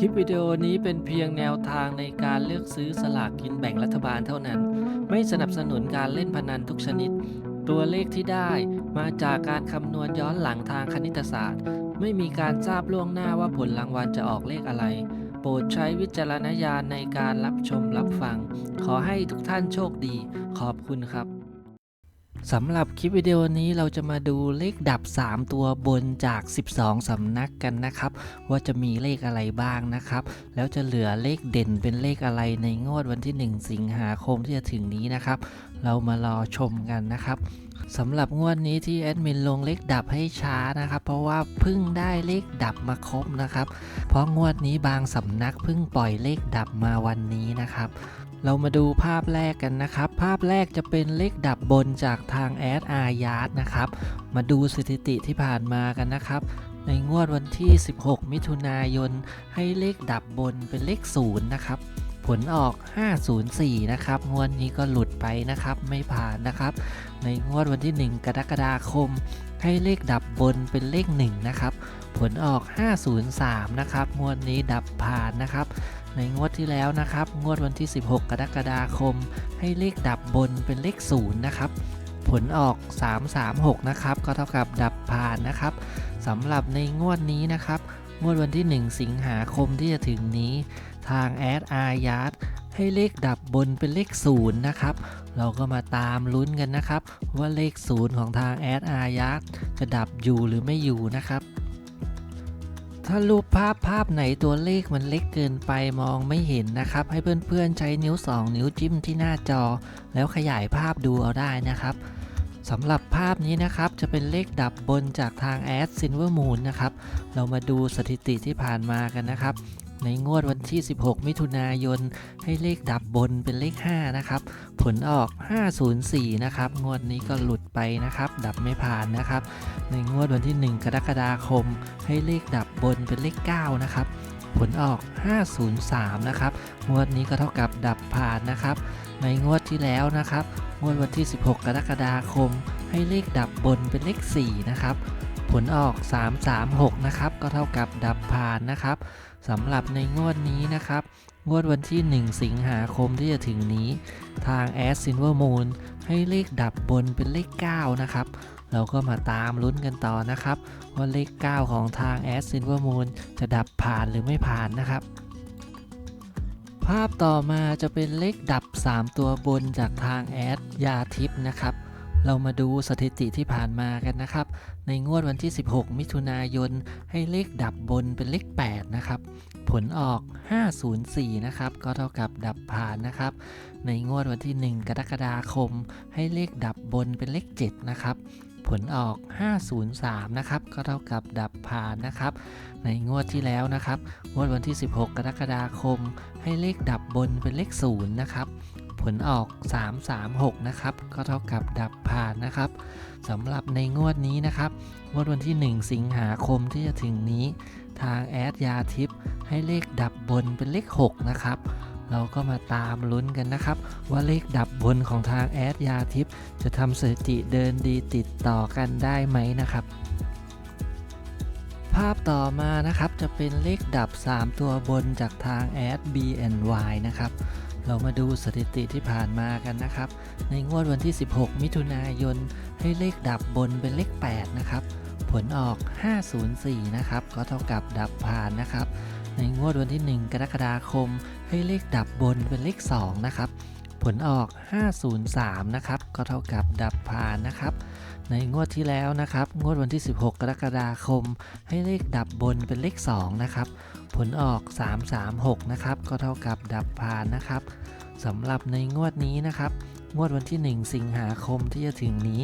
คลิปวิดีโอนี้เป็นเพียงแนวทางในการเลือกซื้อสลากกินแบ่งรัฐบาลเท่านั้น ไม่สนับสนุนการเล่นพนันทุกชนิด ตัวเลขที่ได้มาจากการคำนวณย้อนหลังทางคณิตศาสตร์ ไม่มีการทราบล่วงหน้าว่าผลรางวัลจะออกเลขอะไร โปรดใช้วิจารณญาณในการรับชมรับฟัง ขอให้ทุกท่านโชคดี ขอบคุณครับ สำหรับคลิปวิดีโอนี้เราจะมาดูเลขดับ 3 ตัวบนจาก 12 สำนักกันนะครับ ว่าจะมีเลขอะไรบ้างนะครับ แล้วจะเหลือเลขเด่นเป็นเลขอะไรในงวดวันที่ 1 สิงหาคมที่จะถึงนี้นะครับ เรามารอชมกันนะครับสำหรับงวดนี้ที่แอดมินลงเลขดับให้ช้านะครับ เพราะว่าเพิ่งได้เลขดับมาครบนะครับ เพราะงวดนี้บางสำนักเพิ่งปล่อยเลขดับมาวันนี้นะครับ เรามาดูภาพแรกกันนะครับ ภาพแรกจะเป็นเลขดับบนจากทางแอดอาญาตนะครับ มาดูสถิติที่ผ่านมากันนะครับ ในงวดวันที่ 16 มิถุนายน ให้เลขดับบนเป็นเลข 0 นะครับ ผลออก 504 นะครับ งวดนี้ก็หลุดไปนะครับ ไม่ผ่านนะครับ ในงวดวันที่ 1 กรกฎาคม ให้เลขดับบนเป็นเลข 1 นะครับ ผลออก 503 นะครับ งวดนี้ดับผ่านนะครับ ในงวดที่แล้วนะครับ งวดวันที่ 16 กรกฎาคม ให้เลขดับบนเป็นเลข0นะครับผลออก 336 นะครับ ก็เท่ากับดับผ่านนะครับสำหรับในงวดนี้นะครับ งวดวันที่ 1 สิงหาคมที่จะถึงนี้ ทางแอดอาญาตให้เลขดับบนเป็นเลข0นะครับ เราก็มาตามลุ้นกันนะครับ ว่าเลข0ของทางแอดอาญาตจะดับอยู่หรือไม่อยู่นะครับ ถ้ารูปภาพภาพไหนตัวเลขมันเล็กเกินไปมองไม่เห็นนะครับ ให้เพื่อนๆใช้นิ้ว 2 นิ้วจิ้มที่หน้าจอ แล้วขยายภาพดูเอาได้นะครับสำหรับภาพนี้นะครับจะเป็นเลขดับบนจากทางแอดซินเวอร์มูนนะครับ เรามาดูสถิติที่ผ่านมากันนะครับ ในงวดวันที่ 16 มิถุนายน ให้เลขดับบนเป็นเลข 5 นะครับ ผลออก 504 นะครับ งวดนี้ก็หลุดไปนะครับ ดับไม่ผ่านนะครับ ในงวดวันที่ 1 กรกฎาคม ให้เลขดับบนเป็นเลข 9 นะครับ ผลออก 503 นะครับ งวดนี้ก็เท่ากับดับผ่านนะครับ ในงวดที่แล้วนะครับ งวดวันที่ 16 กรกฎาคม ให้เลขดับบนเป็นเลข 4 นะครับ ผลออก 336 นะครับ ก็เท่ากับดับผ่านนะครับสำหรับในงวดนี้นะครับ งวดวันที่ 1 สิงหาคมที่จะถึงนี้ ทางแอดซินเวอร์มูนให้เลขดับบนเป็นเลข 9 นะครับ เราก็มาตามลุ้นกันต่อนะครับ ว่าเลข 9 ของทางแอดซินเวอร์มูนจะดับผ่านหรือไม่ผ่านนะครับ ภาพต่อมาจะเป็นเลขดับ 3 ตัวบนจากทางแอดยาทิพนะครับ เรามาดูสถิติที่ผ่านมากันนะครับ ในงวดวันที่ 16 มิถุนายน ให้เลขดับบนเป็นเลข 8 นะครับ ผลออก 504 นะครับ ก็เท่ากับดับผ่านนะครับ ในงวดวันที่ 1 กรกฎาคม ให้เลขดับบนเป็นเลข 7 นะครับ ผลออก 503 นะครับ ก็เท่ากับดับผ่านนะครับ ในงวดที่แล้วนะครับ งวดวันที่ 16 กรกฎาคม ให้เลขดับบนเป็นเลข 0 นะครับ ผลออก 336 นะครับ ก็เท่ากับดับผ่านนะครับสำหรับในงวดนี้นะครับงวดวันที่ 1 สิงหาคมที่จะถึงนี้ ทางแอดยาทิพให้เลขดับบนเป็นเลข 6 นะครับเราก็มาตามลุ้นกันนะครับ ว่าเลขดับบนของทางแอดยาทิพย์จะทำสถิติเดินดีติดต่อกันได้ไหมนะครับ ภาพต่อมานะครับจะเป็นเลขดับ 3 ตัวบนจากทางแอด BNY นะครับ เรามาดูสถิติที่ผ่านมากันนะครับ ในงวดวันที่ 16 มิถุนายน ให้เลขดับบนเป็นเลข 8 นะครับ ผลออก 504 นะครับ ก็เท่ากับดับผ่านนะครับ ในงวดวันที่ 1 กรกฎาคม ให้เลขดับบนเป็นเลข 2 นะครับ ผลออก 503 นะครับ ก็เท่ากับดับผ่านนะครับ ในงวดที่แล้วนะครับ งวดวันที่ 16 กรกฎาคม ให้เลขดับบนเป็นเลข 2 นะครับ ผลออก 336 นะครับ ก็เท่ากับดับผ่านนะครับสำหรับในงวดนี้นะครับ งวดวันที่ 1 สิงหาคมที่จะถึงนี้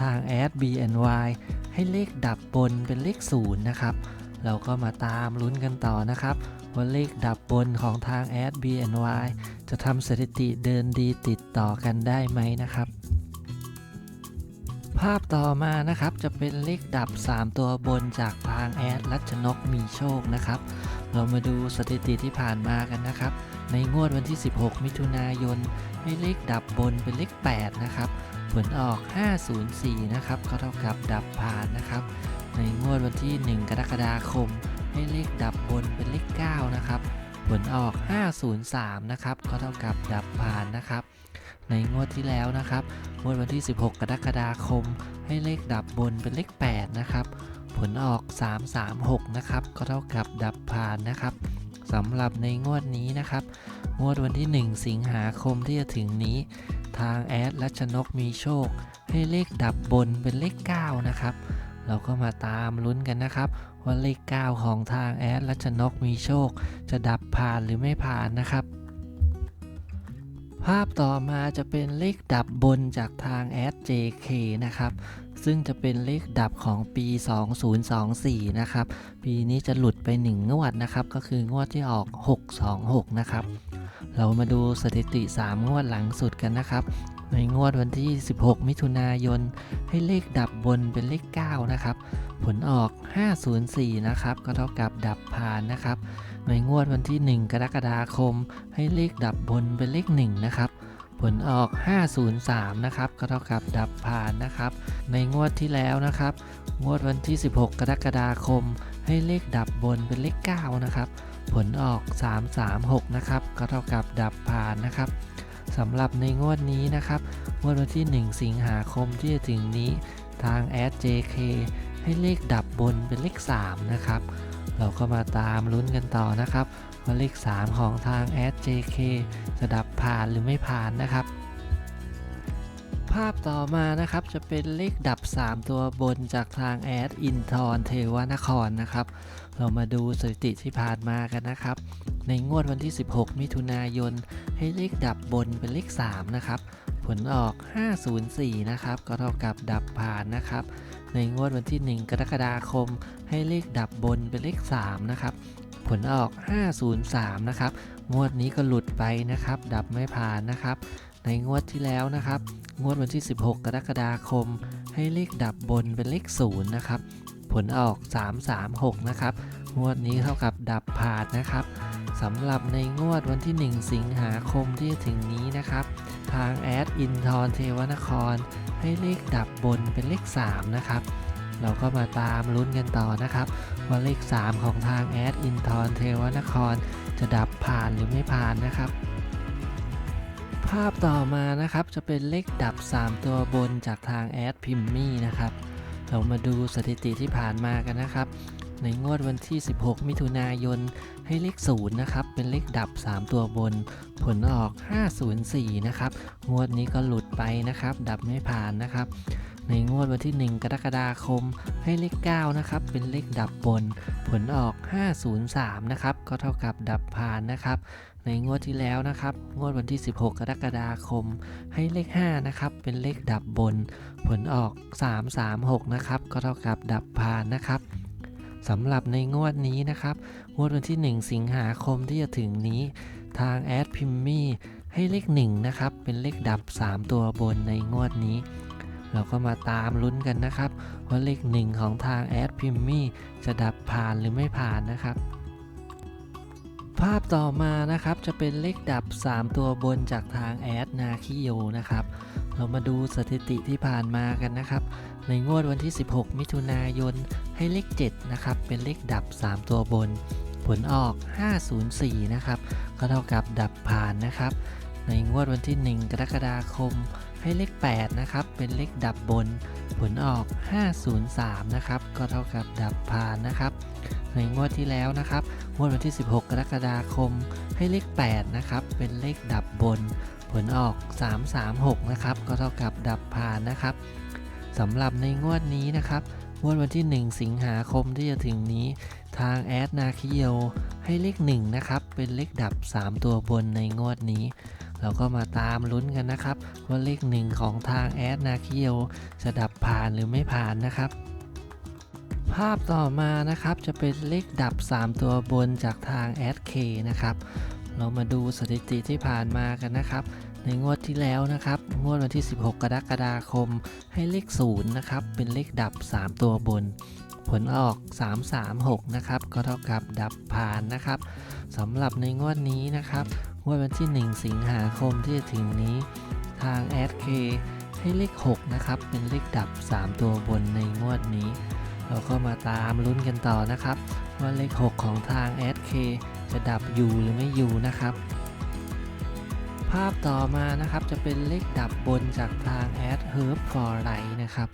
ทางแอด BNY ให้เลขดับบนเป็นเลข 0 นะครับ เราก็มาตามลุ้นกันต่อนะครับว่าเลขดับบนของทางแอด BNY จะทำสถิติเดินดีติดต่อกันได้ไหมนะครับ ภาพต่อมานะครับจะเป็นเลขดับ 3 ตัวบนจากทางแอดรัชนกมีโชคนะครับ เรามาดูสถิติที่ผ่านมากันนะครับ ในงวดวันที่ 16 มิถุนายน ให้เลขดับบนเป็นเลข 8 นะครับ ผลออก 504 นะครับก็เท่ากับดับผ่านนะครับ ในงวดวันที่ 1 กรกฎาคม ให้เลขดับบนเป็นเลข 9 นะครับ ผลออก 503 นะครับ ก็เท่ากับดับผ่านนะครับ ในงวดที่แล้วนะครับ งวดวันที่ 16 กรกฎาคม ให้เลขดับบนเป็นเลข 8 นะครับ ผลออก 336 นะครับ ก็เท่ากับดับผ่านนะครับสำหรับในงวดนี้นะครับ งวดวันที่ 1 สิงหาคมที่จะถึงนี้ ทางแอดและชนกมีโชค ให้เลขดับบนเป็นเลข 9 นะครับ เราก็มาตามลุ้นกันนะครับ ว่าเลข 9 ของทางแอดและชนกมีโชค จะดับผ่านหรือไม่ผ่านนะครับ ภาพต่อมาจะเป็นเลขดับบนจากทางแอด JK นะครับซึ่งจะเป็นเลขดับของปี 2024 นะครับ ปีนี้จะหลุดไป 1 งวดนะครับ ก็คืองวดที่ออก 626 นะครับ เรามาดูสถิติ 3 งวดหลังสุดกันนะครับ ในงวดวันที่ 16 มิถุนายน ให้เลขดับบนเป็นเลข 9 นะครับ ผลออก 504 นะครับ ก็เท่ากับดับผ่านนะครับ ในงวดวันที่ 1 กรกฎาคม ให้เลขดับบนเป็นเลข 1 นะครับผลออก 503 นะครับ ก็เท่ากับดับผ่านนะครับ ในงวดที่แล้วนะครับ งวดวันที่ 16 กรกฎาคม ให้เลขดับบนเป็นเลข 9 นะครับ ผลออก 336 นะครับ ก็เท่ากับดับผ่านนะครับสำหรับในงวดนี้นะครับ งวดวันที่ 1 สิงหาคมที่จะถึงนี้ทางแอด JK ให้เลขดับบนเป็นเลข 3 นะครับ เราก็มาตามลุ้นกันต่อนะครับ ว่าเลข 3 ของทางแอด JK จะดับผ่านหรือไม่ผ่านนะครับ ภาพต่อมานะครับจะเป็นเลขดับ 3 ตัวบนจากทางแอดอินทรเทวนครนะครับ เรามาดูสถิติที่ผ่านมากันนะครับ ในงวดวันที่ 16 มิถุนายน ให้เลขดับบนเป็นเลข 3 นะครับ ผลออก 504 นะครับ ก็เท่ากับดับผ่านนะครับ ในงวดวันที่ 1 กรกฎาคม ให้เลขดับบนเป็นเลข 3 นะครับผลออก 503 นะครับ งวดนี้ก็หลุดไปนะครับ ดับไม่ผ่านนะครับ ในงวดที่แล้วนะครับ งวดวันที่ 16 กรกฎาคม ให้เลขดับบนเป็นเลข 0 นะครับ ผลออก 336 นะครับ งวดนี้เท่ากับดับผ่านนะครับสำหรับในงวดวันที่ 1 สิงหาคมที่จะถึงนี้นะครับ ทางแอดอินทร์เทวนคร ให้เลขดับบนเป็นเลข 3 นะครับเราก็มาตามลุ้นกันต่อนะครับ ว่าเลข 3 ของทางแอดอินทร์เทวนคร จะดับผ่านหรือไม่ผ่านนะครับ ภาพต่อมานะครับจะเป็นเลขดับ 3 ตัวบนจากทางแอดพิมมี่นะครับ เรามาดูสถิติที่ผ่านมากันนะครับ ในงวดวันที่ 16 มิถุนายนให้เลข0นะครับ เป็นเลขดับ 3 ตัวบน ผลออก 504 นะครับ งวดนี้ก็หลุดไปนะครับ ดับไม่ผ่านนะครับ ในงวดวันที่ 1 กรกฎาคมให้เลข9นะครับ เป็นเลขดับบน ผลออก 503 นะครับ ก็เท่ากับดับผ่านนะครับ ในงวดที่แล้วนะครับ งวดวันที่ 16 กรกฎาคม ให้เลข 5 นะครับ เป็นเลขดับบน ผลออก 336 นะครับ ก็เท่ากับดับผ่านนะครับสำหรับในงวดนี้นะครับ งวดวันที่ 1 สิงหาคมที่จะถึงนี้ ทางแอดพิมมี่ให้เลข 1 นะครับ เป็นเลขดับ 3 ตัวบนในงวดนี้ เราก็มาตามลุ้นกันนะครับ ว่าเลข 1 ของทางแอดพิมมี่จะดับผ่านหรือไม่ผ่านนะครับ ภาพต่อมานะครับจะเป็นเลขดับ 3 ตัวบนจากทางแอดนาคิโยนะครับ เรามาดูสถิติที่ผ่านมากันนะครับ ในงวดวันที่ 16 มิถุนายนให้เลข 7 นะครับ เป็นเลขดับ 3 ตัวบน ผลออก 504 นะครับ ก็เท่ากับดับผ่านนะครับ ในงวดวันที่ 1 กรกฎาคมให้เลข 8 นะครับ เป็นเลขดับบน ผลออก 503 นะครับ ก็เท่ากับดับผ่านนะครับ ในงวดที่แล้วนะครับงวดวันที่ 16 กรกฎาคมให้เลข 8 นะครับ เป็นเลขดับบน ผลออก 336 นะครับ ก็เท่ากับดับผ่านนะครับสำหรับในงวดนี้นะครับงวดวันที่ 1 สิงหาคมที่จะถึงนี้ ทางแอดนาคิโยให้เลข 1 นะครับ เป็นเลขดับ 3 ตัวบนในงวดนี้ เราก็มาตามลุ้นกันนะครับ ว่าเลข 1 ของทางแอดนาคิโยจะดับผ่านหรือไม่ผ่านนะครับ ภาพต่อมานะครับจะเป็นเลขดับ 3 ตัวบนจากทางแอดเคนะครับ เรามาดูสถิติที่ผ่านมากันนะครับ ในงวดที่แล้วนะครับ งวดวันที่ 16 กรกฎาคม ให้เลข0นะครับ เป็นเลขดับ 3 ตัวบน ผลออก 336 นะครับ ก็เท่ากับดับผ่านนะครับสำหรับในงวดนี้นะครับ งวดวันที่ 1 สิงหาคมที่จะถึงนี้ ทางแอดเคให้เลข 6 นะครับ เป็นเลขดับ 3 ตัวบนในงวดนี้ เราก็มาตามลุ้นกันต่อนะครับ ว่าเลข 6 ของทาง SK จะดับอยู่หรือไม่อยู่นะครับ ภาพต่อมานะครับจะเป็นเลขดับบนจากทาง a d Herb for Light นะครับ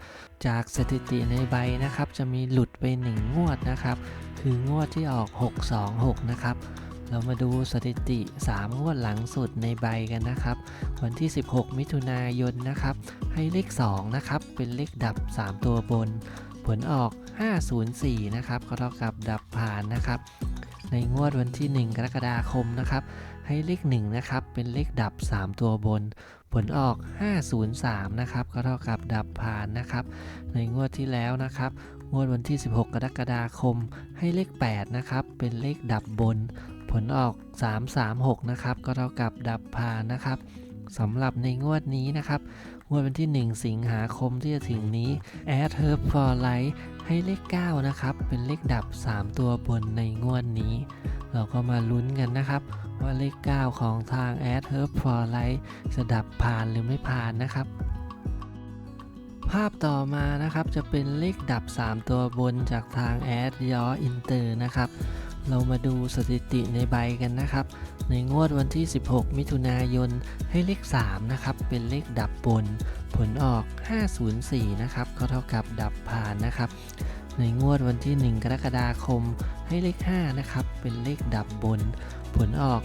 จากสถิติในใบนะครับ จะมีหลุดไป 1 งวดนะครับ คืองวดที่ออก 626 นะครับเรามาดูสถิติ 3 งวดหลังสุดในใบกันนะครับ วันที่ 16 มิถุนายนนะครับ ให้เลข 2 นะครับ เป็นเลขดับ 3 ตัวบน ผลออก 504 นะครับก็เท่ากับดับผ่านนะครับ ในงวดวันที่ 1 กรกฎาคมนะครับ ให้เลข1นะครับเป็นเลขดับ 3 ตัวบน ผลออก 503 นะครับก็เท่ากับดับผ่านนะครับ ในงวดที่แล้วนะครับ งวดวันที่ 16 กรกฎาคม ให้เลข 8 นะครับ เป็นเลขดับบน ผลออก 336 นะครับก็เท่ากับดับผ่านนะครับ สำหรับในงวดนี้นะครับงวดวันที่ 1 สิงหาคมที่จะถึงนี้ a d Herb for Light ให้เลข 9 นะครับ เป็นเลขดับ 3 ตัวบนในงวดนี้ เราก็มาลุ้นกันนะครับ ว่าเลข 9 ของทาง a d Herb for Light จะดับผ่านหรือไม่ผ่านนะครับ ภาพต่อมานะครับจะเป็นเลขดับ 3 ตัวบนจากทาง a d ย้ออินเตอร์นะครับ เรามาดูสถิติในใบกันนะครับ ในงวดวันที่ 16 มิถุนายนให้เลข 3 นะครับ เป็นเลขดับบน ผลออก 504 นะครับก็เท่ากับดับผ่านนะครับ ในงวดวันที่ 1 กรกฎาคมให้เลข 5 นะครับ เป็นเลขดับบน ผลออก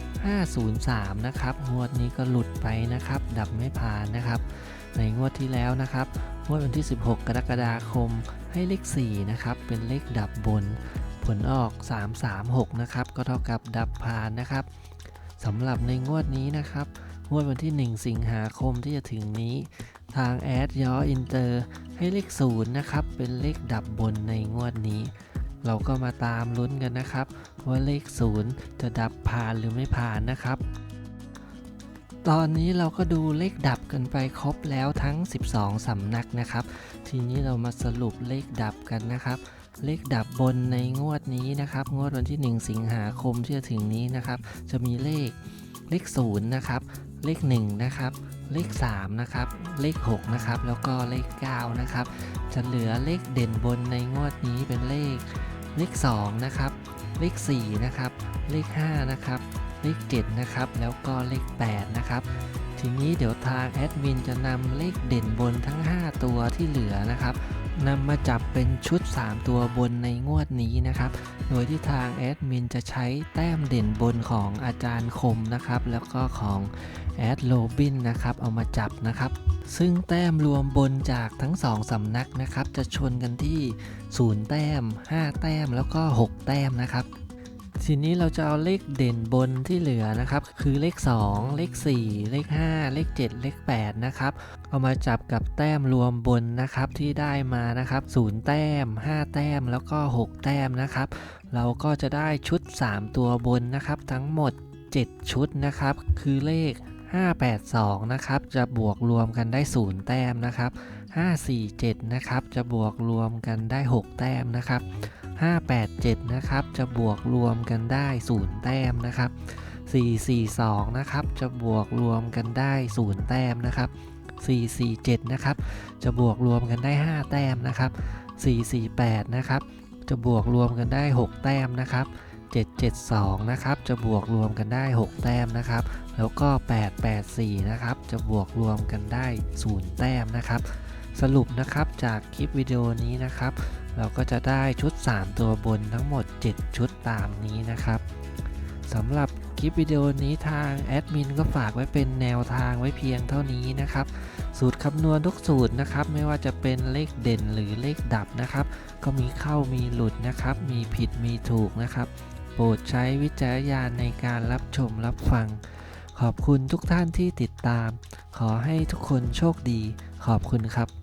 503 นะครับ งวดนี้ก็หลุดไปนะครับ ดับไม่ผ่านนะครับ ในงวดที่แล้วนะครับงวดวันที่ 16 กรกฎาคมให้เลข 4 นะครับ เป็นเลขดับบน ผลออก 336 นะครับ ก็เท่ากับดับผ่านนะครับสำหรับในงวดนี้นะครับ งวดวันที่ 1 สิงหาคมที่จะถึงนี้ ทางแอดย้ออินเตอร์ให้เลข0นะครับ เป็นเลขดับบนในงวดนี้ เราก็มาตามลุ้นกันนะครับ ว่าเลข 0 จะดับผ่านหรือไม่ผ่านนะครับ ตอนนี้เราก็ดูเลขดับกันไปครบแล้วทั้ง 12 สำนักนะครับ ทีนี้เรามาสรุปเลขดับกันนะครับ เลขดับบนในงวดนี้นะครับ งวดวันที่ 1 สิงหาคมที่จะถึงนี้นะครับ จะมีเลขเลข0นะครับ เลข1นะครับ เลข3นะครับ เลข6นะครับ แล้วก็เลข9นะครับ จะเหลือเลขเด่นบนในงวดนี้เป็นเลขเลข2นะครับ เลข4นะครับ เลข5นะครับ เลข7นะครับ แล้วก็เลข8นะครับทีนี้เดี๋ยวทางแอดมินจะนำเลขเด่นบนทั้ง 5 ตัวที่เหลือนะครับ นำมาจับเป็นชุด 3 ตัวบนในงวดนี้นะครับ โดยที่ทางแอดมินจะใช้แต้มเด่นบนของอาจารย์คมนะครับ แล้วก็ของแอดโรบินนะครับ เอามาจับนะครับ ซึ่งแต้มรวมบนจากทั้ง 2สำนักนะครับ จะชนกันที่ 0 แต้ม 5 แต้มแล้วก็ 6 แต้มนะครับ ทีนี้เราจะเอาเลขเด่นบนที่เหลือนะครับ คือเลข 2 เลข 4 เลข 5 เลข 7 เลข 8 นะครับ เอามาจับกับแต้มรวมบนนะครับที่ได้มานะครับ0แต้ม 5 แต้มแล้วก็ 6 แต้มนะครับ เราก็จะได้ชุด 3 ตัวบนนะครับ ทั้งหมด 7 ชุดนะครับ คือเลข 582 นะครับ จะบวกรวมกันได้ 0 แต้มนะครับ 547 นะครับ จะบวกรวมกันได้ 6 แต้มนะครับ 587 นะครับ จะบวกรวมกันได้ 0 แต้มนะครับ 442 นะครับ จะบวกรวมกันได้ 0 แต้มนะครับ 447 นะครับ จะบวกรวมกันได้ 5 แต้มนะครับ 448 นะครับ จะบวกรวมกันได้ 6 แต้มนะครับ772 นะครับ จะบวกรวมกันได้ 6 แต้มนะครับ แล้วก็ 884 นะครับ จะบวกรวมกันได้ 0 แต้มนะครับ สรุปนะครับจากคลิปวิดีโอนี้นะครับ เราก็จะได้ชุด 3 ตัวบนทั้งหมด 7 ชุดตามนี้นะครับสำหรับคลิปวิดีโอนี้ทางแอดมินก็ฝากไว้เป็นแนวทางไว้เพียงเท่านี้นะครับ สูตรคำนวณทุกสูตรนะครับ ไม่ว่าจะเป็นเลขเด่นหรือเลขดับนะครับ ก็มีเข้ามีหลุดนะครับ มีผิดมีถูกนะครับ โปรดใช้วิจารณญาณในการรับชมรับฟัง ขอบคุณทุกท่านที่ติดตาม ขอให้ทุกคนโชคดี ขอบคุณครับ